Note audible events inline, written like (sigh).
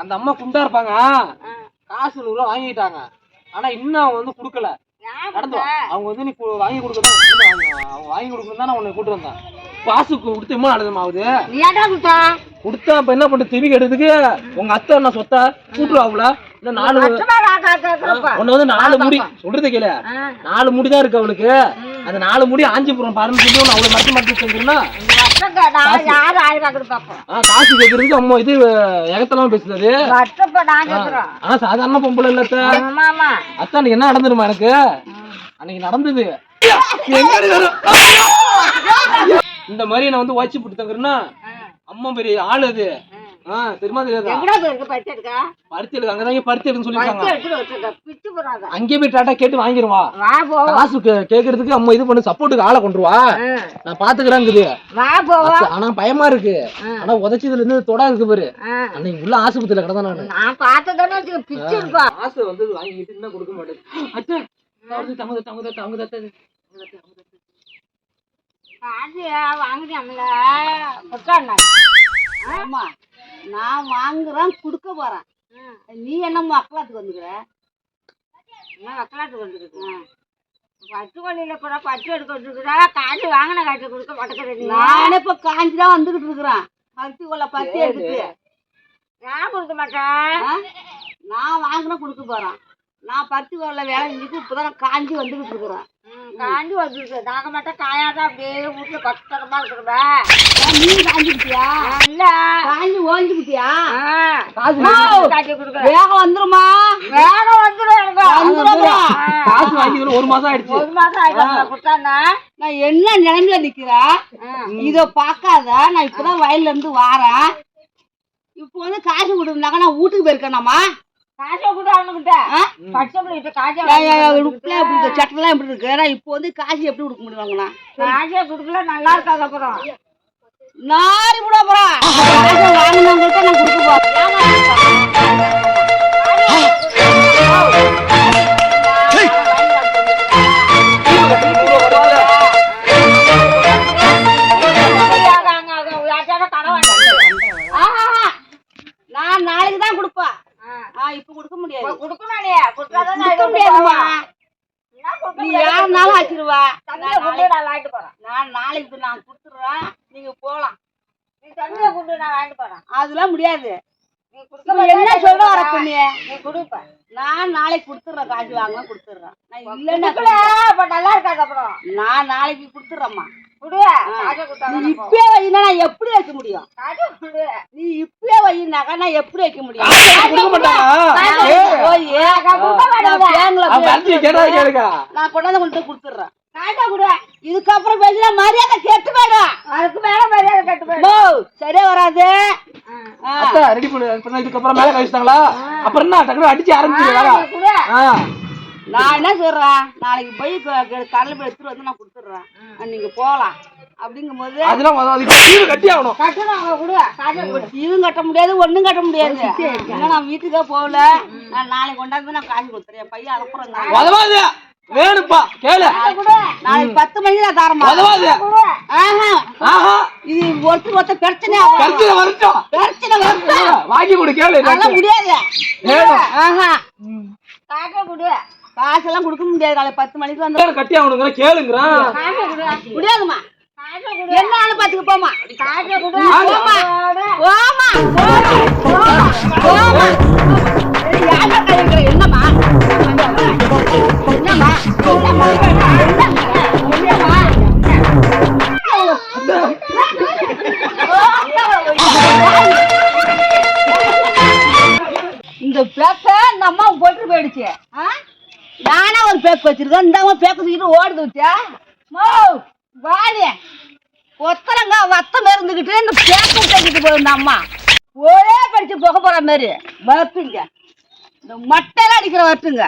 அந்த அம்மா குண்டா இருப்பாங்க. காசு நூறு ரூபா வாங்கிட்டாங்க ஆனா இன்னும் அவங்க வந்து குடுக்கல. நடந்து. அவங்க வந்து நீ வாங்கி கொடுக்கணும். அவங்க வாங்கி கொடுக்கணும் தான் உன்னை கூட்டு வந்தேன். காசு கொடுத்து எம்மா நடந்தமா ஆகுது? கொடுத்தா? கொடுத்தா அப்ப என்ன பண்ண திவி எடுத்துக்கு உங்க அத்தை என்ன சொத்தா? கூட்டுருவாங்களா இந்த நாலு உன்னை வந்து நாலு முடி சொல்றது கேளு. நாலு முடி தான் இருக்கு அவளுக்கு. அந்த நாலு முடி ஆஞ்சி போறோம் பாருன்னு சொல்லி அவளை மறைச்சு மறைச்சு செஞ்சிருந்தா காசு. கேக்குறதுக்கு அம்மா இது எகத்தெல்லாம் பேசுறது ஆனா சாதாரண பொம்பளை இல்ல அத்தை. அன்னைக்கு என்ன நடந்துருமா எனக்கு? அன்னைக்கு நடந்தது? இந்த மாதிரி நான் வந்து வாட்சி போட்டு தங்குறேன்னா அம்மா பெரிய ஆளு அது. அங்கேயே போய் டாட்டா கேட்டு வாங்கிருவா. காசு கேக்குறதுக்கு அம்மா இது பண்ணு சப்போர்ட்டுக்கு ஆளை கொண்டு வா. நான் பாத்துக்கிறேங்குது. ஆனா பயமா இருக்கு. ஆனா உதச்சதுல இருந்து தொட இருக்கு பாரு. அன்னைக்கு உள்ள ஆஸ்பத்திரியில கிடந்தா நானு. நான் பார்த்ததானே வச்சுக்க பிச்சு இருப்பா ஆசை வந்து வாங்கிட்டு இன்னும் கொடுக்க மாட்டேன். அத்தை ஆமா. நான் வாங்குறேன் கொடுக்க போறேன். நீ என்ன மக்களாத்துக்கு வந்துக்கிற? என்ன வக்கலாட்டு வந்துருக்கு பத்து வழியில கூட பத்து எடுக்க வந்துருக்குதா காசு வாங்கின காசு கொடுக்க மாட்டேங்கிறேன் நீ. நானே இப்ப காஞ்சி தான் வந்துகிட்டு இருக்கிறேன். பருத்தி கொள்ள பருத்தி எடுத்துட்டு நான் கொடுக்க மாட்டேன்? நான் வாங்குறேன் கொடுக்க போறேன். நான் பருத்தி கொள்ள வேலை செஞ்சுட்டு இப்பதான் காஞ்சி வந்துகிட்டு இருக்கிறேன். காண்டி வந்துருக்கு. நாங்க மட்டும் காயாதான் அப்படியே வீட்டுல பத்திரமா இருக்கிறவ நீ காஞ்சிக்கிட்டியா இல்ல. காஞ்சி ஓஞ்சிக்கிட்டியா காசு காட்டி வேகம் வந்துருமா வேகம் எனக்கு. வந்துருமா. காசு வாங்கி ஒரு மாசம் ஆயிடுச்சு. ஒரு மாசம் ஆயிடும் கொடுத்தாங்க நான் என்ன நிலைமையில நிக்கிறேன்? இத பார்க்காத. நான் இப்பதான் வயல்ல இருந்து வாரேன். இப்போ வந்து காசு கொடுக்குறாங்க நான் வீட்டுக்கு போயிருக்கேனாமா கூட உடுப்புல எப்படி இருக்கு? நான் இப்போ வந்து காசு எப்படி கொடுக்க முடியுவாங்கண்ணா காசை கொடுக்கல நல்லா இருக்காது அப்புறம். நாரி (laughs) நான் கொடுக்க போறேன். முடியாது. கொடுக்க முடியாதும்மா. நீ யாருனாலும் ஆச்சிருவா நான் நாளைக்கு நான் கொடுத்துடுறேன். நீங்க போலாம். அதெல்லாம் முடியாது. என்ன சொல்ற வர பொண்ணு நான் நாளைக்கு கொடுத்துட்றேன் காசு வாங்க கொடுத்துட்றேன். நான் இல்லைன்னா நல்லா இருக்காது அப்புறம். நான் நாளைக்கு கொடுத்துட்றேம்மா. நீ இப்பயே வைனா நான் எப்படி வைக்க முடியும்? நீ இப்பயே வைனாக்கா நான் எப்படி வைக்க முடியும்? நான் கொண்டாந்து கொண்டு போய் கொடுத்துட்றேன். காசை குடு இதுக்கப்புறம் பேசினா மரியாதை கெட்டு போயிடும். அதுக்கு மேல மரியாதை கட்டு போயிடும். சரியா வராது. ஆ. அத்தை ரெடி பண்ணு. இப்ப இதுக்கப்புறம் மேல கழிச்சிட்டாங்களா அப்புறம் என்ன? டக்குனு அடிச்சு ஆரம்பிச்சிருக்கா குடு ஆ. நான் என்ன சொல்றேன்? நாளைக்கு போய் கடலை போய் எடுத்துட்டு வந்து நான் கொடுத்துட்றேன். நீங்க போகலாம். அப்படிங்கும்போது அதெல்லாம் தீவு கட்டி ஆகணும். கட்டணும் கட்ட முடியாது ஒண்ணும் கட்ட முடியாது. ஏன்னா நான் வீட்டுக்கே போகல. நான் நாளைக்கு கொண்டாந்து நான் காசு கொடுத்துறேன். பையன் உதவாது வேணுப்பா கேளு. நாளைக்கு பத்து மணிக்கு நான் தரமா உதவாது ஆஹா. ஆஹா. இது ஒருத்தர் ஒருத்தர் பிரச்சனை. கருத்துல வரட்டும். பிரச்சனை வருது வாங்கி கொடு கேளு முடியாது. வேணும். ஆஹா. குடு. காசெல்லாம் கொடுக்க முடியாது. நாளைக்கு பத்து மணிக்கு வந்து கட்டி ஆகணுங்கிற கேளுங்கிறான் முடியாதுமா என்ன ஆளு பாத்துக்க போமா. போமா போமா போமா என்னம்மா? இந்த பேக்க இந்த அம்மா போட்டு போயிடுச்சு. ஆ? நானே ஒரு பேக் வச்சிருக்கேன். இந்த அம்மா பேக்க தூக்கிட்டு ஓடுது வச்சா மோ வாடி ஒத்தரங்க வத்தம் இருந்துகிட்டு இந்த பேக்க தூக்கிட்டு போயிருந்த அம்மா. ஒரே படிச்சு போக போற மாதிரி. வரட்டுங்க இந்த மட்டையெல்லாம் அடிக்கிற வரட்டுங்க